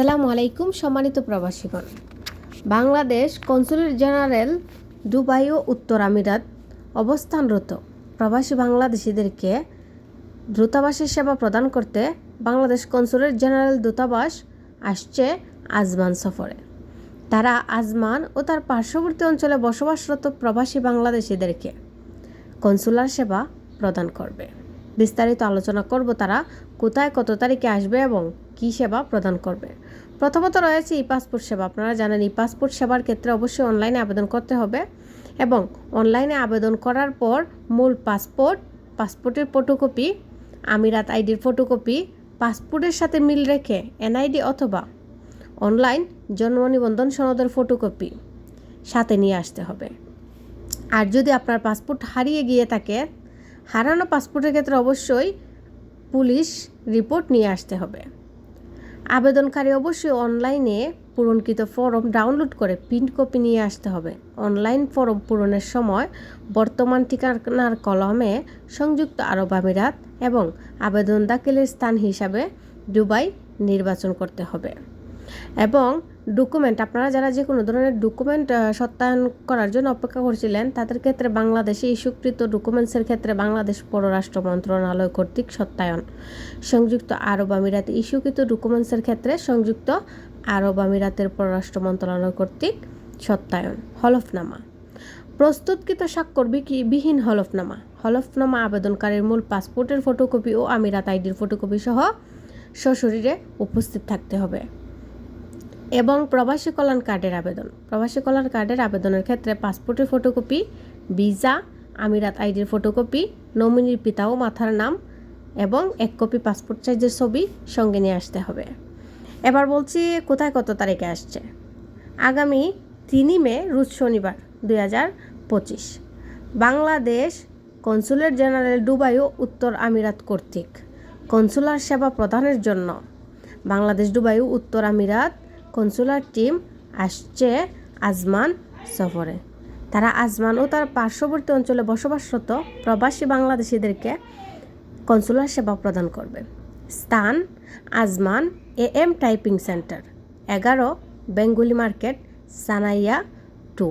আসসালামু আলাইকুম সম্মানিত প্রবাসীগণ। বাংলাদেশ কনসুলেট জেনারেল দুবাই ও উত্তর আমিরাত অবস্থানরত প্রবাসী বাংলাদেশিদেরকে দূতাবাসের সেবা প্রদান করতে বাংলাদেশ কনসুলেট জেনারেল দূতাবাস আসছে আজমান সফরে। তারা আজমান ও তার পার্শ্ববর্তী অঞ্চলে বসবাসরত প্রবাসী বাংলাদেশিদেরকে কনসুলার সেবা প্রদান করবে। বিস্তারিত আলোচনা করব তারা কোথায়, কত তারিখে আসবে এবং কী সেবা প্রদান করবে? প্রথমত রয়েছে ই পাসপোর্ট সেবা। আপনারা জানেন ই পাসপোর্ট সেবার ক্ষেত্রে অবশ্যই অনলাইনে আবেদন করতে হবে এবং অনলাইনে আবেদন করার পর মূল পাসপোর্ট, পাসপোর্টের ফটোকপি, আমিরাত আইডির ফটোকপি, পাসপোর্টের সাথে মিল রেখে এনআইডি অথবা অনলাইন জন্ম নিবন্ধন সনদের ফটোকপি সাথে নিয়ে আসতে হবে। আর যদি আপনার পাসপোর্ট হারিয়ে গিয়ে থাকে, হারানো পাসপোর্টের ক্ষেত্রে অবশ্যই পুলিশ রিপোর্ট নিয়ে আসতে হবে। আবেদনকারী অবশ্যই অনলাইনে পূরণকৃত ফর্ম ডাউনলোড করে প্রিন্ট কপি নিয়ে আসতে হবে। অনলাইন ফর্ম পূরণের সময় বর্তমান ঠিকানার কলমে সংযুক্ত আরব আমিরাত এবং আবেদন দাখিলের স্থান হিসাবে দুবাই নির্বাচন করতে হবে। এবং ডকুমেন্ট আপনারা যারা যে কোনো ধরনের ডকুমেন্ট সত্যায়ন করার জন্য অপেক্ষা করছিলেন, তাদের ক্ষেত্রে বাংলাদেশে ইস্যুকৃত ডকুমেন্টসের ক্ষেত্রে বাংলাদেশ পররাষ্ট্র মন্ত্রণালয় কর্তৃক সত্যায়ন। সংযুক্ত আরব আমিরাত ইস্যুকৃত ডকুমেন্টসের ক্ষেত্রে সংযুক্ত আরব আমিরাতের পররাষ্ট্র মন্ত্রণালয় কর্তৃক সত্যায়ন। হলফনামা। প্রস্তুতকৃত স্বাক্ষর বিকি- বিহীন হলফনামা। হলফনামা আবেদনকারীর মূল পাসপোর্টের ফটোকপি ও আমিরাত আইডির ফটোকপি সহ সশরীরে উপস্থিত থাকতে হবে। এবং প্রবাসী কল্যাণ কার্ডের আবেদন। প্রবাসী কল্যাণ কার্ডের আবেদনের ক্ষেত্রে পাসপোর্টের ফটোকপি, ভিসা, আমিরাত আইডির ফটোকপি, নমিনির পিতা ও মাথার নাম এবং এক কপি পাসপোর্ট সাইজের ছবি সঙ্গে নিয়ে আসতে হবে। এবার বলছি কোথায় কত তারিখে আসছে? আগামী তিনই মে, রোজ শনিবার, দুই হাজার পঁচিশ। বাংলাদেশ কনসুলেট জেনারেল দুবাই ও উত্তর আমিরাত কর্তৃক কনসুলার সেবা প্রদানের জন্য বাংলাদেশ, দুবাই ও উত্তর আমিরাত কনসুলার টিম আসছে আজমান সফরে। তারা আজমান ও তার পার্শ্ববর্তী অঞ্চলে বসবাসরত প্রবাসী বাংলাদেশিদেরকে কনসুলার সেবা প্রদান করবে। স্থান Ajman A M typing centre, এগারো বেঙ্গুলি মার্কেট, সানাইয়া টু।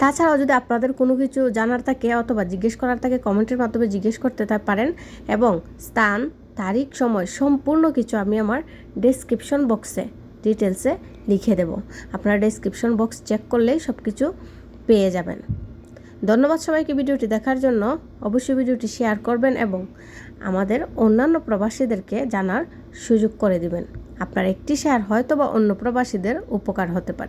তাছাড়াও যদি আপনাদের কোনো কিছু জানার থাকে অথবা জিজ্ঞেস করার থাকে, কমেন্টের মাধ্যমে জিজ্ঞেস করতে পারেন এবং স্থান, তারিখ, সময় সম্পূর্ণ কিছু আমি আমার ডেসক্রিপশন বক্সে ডিটেলসে লিখে দেব। আপনারা ডেসক্রিপশন বক্স চেক করলেই সব কিছু পেয়ে যাবেন। ধন্যবাদ সবাইকে ভিডিওটি দেখার জন্য। অবশ্যই ভিডিওটি শেয়ার করবেন এবং আমাদের অন্যান্য প্রবাসীদেরকে জানার সুযোগ করে দিবেন। আপনার একটি শেয়ার হয়তো বা অন্য প্রবাসীদের উপকার হতে পারে।